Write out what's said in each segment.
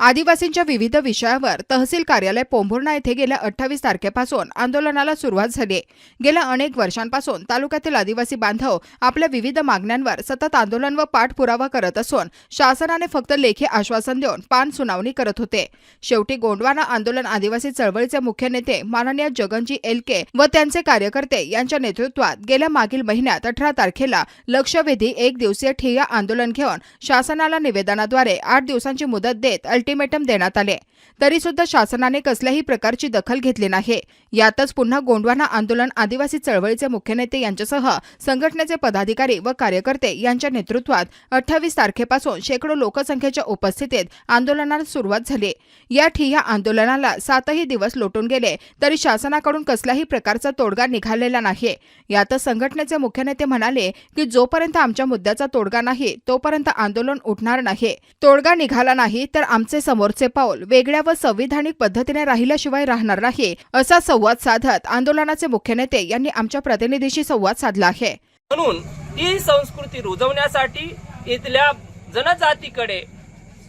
आदिवासींच्या विविध विषयावर तहसील कार्यालय पोंभुर्णा येथे गेल्या अठ्ठावीस तारखेपासून आंदोलनाला सुरुवात झाली गेल्या अनेक वर्षांपासून तालुक्यातील आदिवासी बांधव आपल्या विविध मागण्यांवर सतत आंदोलन व पाठपुरावा करत असून शासनाने फक्त लेखी आश्वासन देऊन पान सुनावणी करत होते. शेवटी गोंडवाना आंदोलन आदिवासी चळवळीचे मुख्य नेते माननीय जगनजी एलके व त्यांचे कार्यकर्ते यांच्या नेतृत्वात गेल्या मागील महिन्यात अठरा तारखेला लक्षवेधी एक दिवसीय ठिय्या आंदोलन घेऊन शासनाला निवेदनाद्वारे आठ दिवसांची मुदत देत अल्टिमेटम देण्यात आले. तरी सुद्धा शासनाने कसल्याही प्रकारची दखल घेतली नाही. यातच पुन्हा गोंडवाना आंदोलन आदिवासी चळवळीचे मुख्य नेते यांच्यासह संघटनेचे पदाधिकारी व कार्यकर्ते यांच्या नेतृत्वात अठ्ठावीस तारखेपासून शेकडो लोकसंख्येच्या उपस्थितीत आंदोलनाला सुरुवात झाली. या ठिया आंदोलनाला सातही दिवस लोटून गेले तरी शासनाकडून कसल्याही प्रकारचा तोडगा निघालेला नाही. यातच संघटनेचे मुख्य नेते म्हणाले की जोपर्यंत आमच्या मुद्द्याचा तोडगा नाही तोपर्यंत आंदोलन उठणार नाही. तोडगा निघाला नाही तर आमचे समोरचे पाऊल वेगळ्या व संविधानिक पद्धतीने राहिल्याशिवाय राहणार नाही असा संवाद साधत आंदोलनाचे मुख्य नेते यांनी आमच्या प्रतिनिधीशी संवाद साधला आहे. म्हणून ती संस्कृती रुजवण्यासाठी इथल्या जनजातीकडे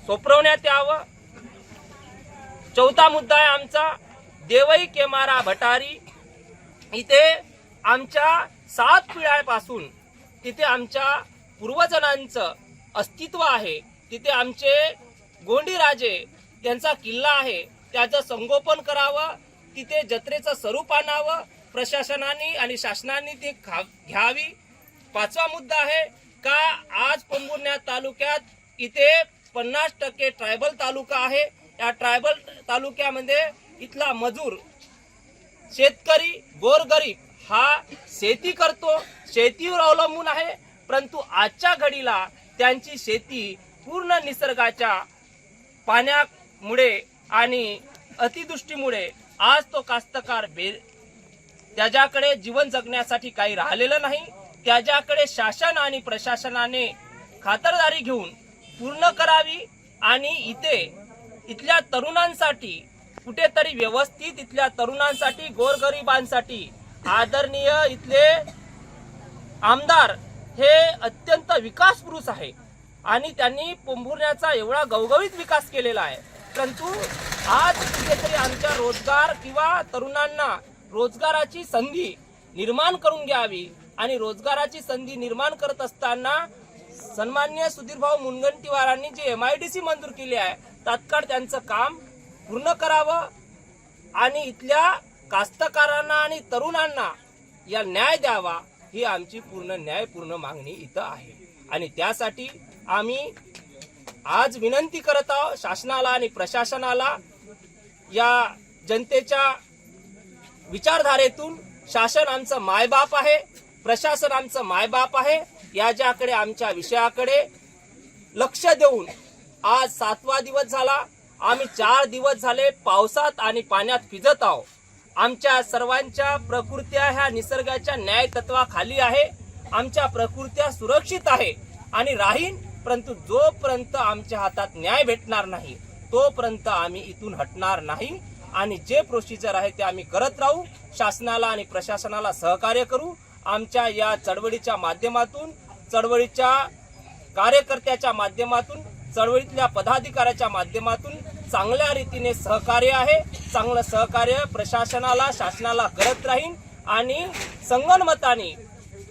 सोपवण्यात यावं. चौथा मुद्दा आहे आमचा देवई केमारा भटारी. इथे आमच्या सात पिढ्यापासून तिथे आमच्या पूर्वजनांचं अस्तित्व आहे. तिथे आमचे गोंडी राजे त्यांचा किल्ला आहे. त्याचं संगोपन करावं. तिथे जत्रेचं स्वरूप आणावं. प्रशासनाने आणि शासनाने ती खा घ्यावी. पाचवा मुद्दा आहे का आज पंबुर्ण्या तालुक्यात इथे पन्नास टक्के ट्रायबल तालुका आहे. या ट्रायबल तालुक्यामध्ये इथला मजूर शेतकरी गोरगरीब हा शेती करतो. शेतीवर अवलंबून आहे. परंतु आजच्या घडीला त्यांची शेती पूर्ण निसर्गाच्या पाण्यामुळे आणि अतिदृष्टीमुळे आज तो कास्तकार बे त्याच्याकडे जीवन जगण्यासाठी काही राहिलेलं नाही. त्याच्याकडे शासन आणि प्रशासनाने खातरदारी घेऊन पूर्ण करावी आणि इथे इथल्या तरुणांसाठी कुठेतरी व्यवस्थित इथल्या तरुणांसाठी गोरगरिबांसाठी आदरणीय इथले आमदार हे अत्यंत विकास पुरुष आहे आणि त्यांनी पोंभुर्ण्याचा एवढा गवगवीत विकास केलेला आहे. परंतु आज कुठेतरी आमच्या रोजगार किंवा तरुणांना रोजगाराची संधी निर्माण करून घ्यावी आणि रोजगाराची संधी निर्माण करत असताना सन्मान्य सुधीरभाऊ मुनगंटीवारांनी जे एम आय डी सी मंजूर केली आहे तात्काळ त्यांचं काम पूर्ण करावं आणि इथल्या कास्तकारांना आणि तरुणांना या न्याय द्यावा ही आमची पूर्ण न्यायपूर्ण मागणी इथं आहे. आणि त्यासाठी आम्ही आज विनंती करत आहोत शासनाला आणि प्रशासनाला या जनतेच्या विचारधारेतून शासन आमचं मायबाप आहे प्रशासन आमचं मायबाप आहे याच्याकडे आमच्या विषयाकडे लक्ष देऊन आज सातवा दिवस झाला. आम्ही चार दिवस झाले पावसात आणि पाण्यात भिजत आहोत. आमच्या सर्वांच्या प्रकृत्या ह्या निसर्गाच्या न्याय तत्वाखाली आहे. आमच्या प्रकृत्या सुरक्षित आहे. आणि राहीन परंतु जोपर्यंत आमच्या हातात न्याय भेटणार नाही तोपर्यंत आम्ही इथून हटणार नाही. आणि जे प्रोसिजर आहे ते आम्ही करत राहू शासनाला आणि प्रशासनाला सहकार्य करू. आमच्या या चळवळीच्या माध्यमातून चळवळीच्या कार्यकर्त्याच्या माध्यमातून चळवळीतल्या पदाधिकाऱ्याच्या माध्यमातून चांगल्या रीतीने सहकार्य आहे. चांगलं सहकार्य प्रशासनाला शासनाला करत राहीन. आणि संगणमताने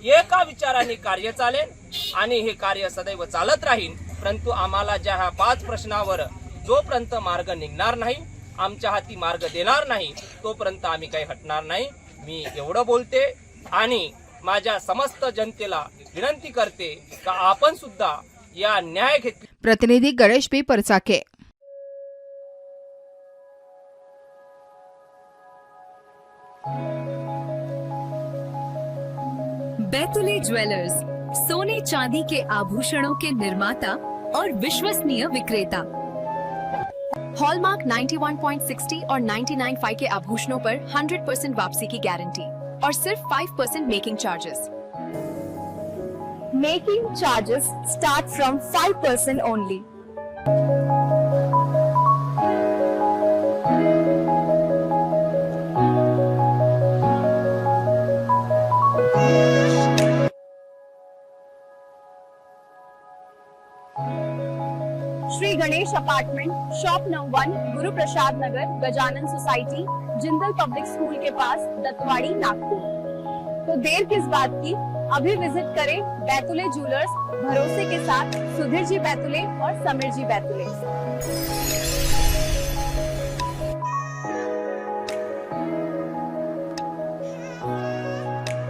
एका विचाराने कार्य चालेल आणि हे कार्य सदैव चालत राहील. परंतु आम्हाला ज्या ह्या पाच प्रश्नावर जोपर्यंत मार्ग निघणार नाही आमच्या हाती मार्ग देणार नाही तोपर्यंत आम्ही काही हटणार नाही. मी एवढं बोलते आणि माझ्या समस्त जनतेला विनंती करते का आपण सुद्धा या न्याय घेत प्रतिनिधी गणेश बी परचाके. बैतुले ज्वेलर्स, सोने चांदी के आभूषणों के निर्माता और विश्वसनीय विक्रेता हॉलमार्क 91.60 और 99.5 के आभूषणों पर 100% वापसी की गारंटी और सिर्फ़ 5% making charges making charges start from 5% only. Ganesh apartment, shop number one Guru Prasad Nagar, Gajanan society, Jindal public school के पास, दत्तवाड़ी, नागपुर। तो देर किस बात की? अभी विज़िट करें बैतुले ज्वेलर्स भरोसे के साथ सुधीर जी बैतुले और समीर जी बैतुले।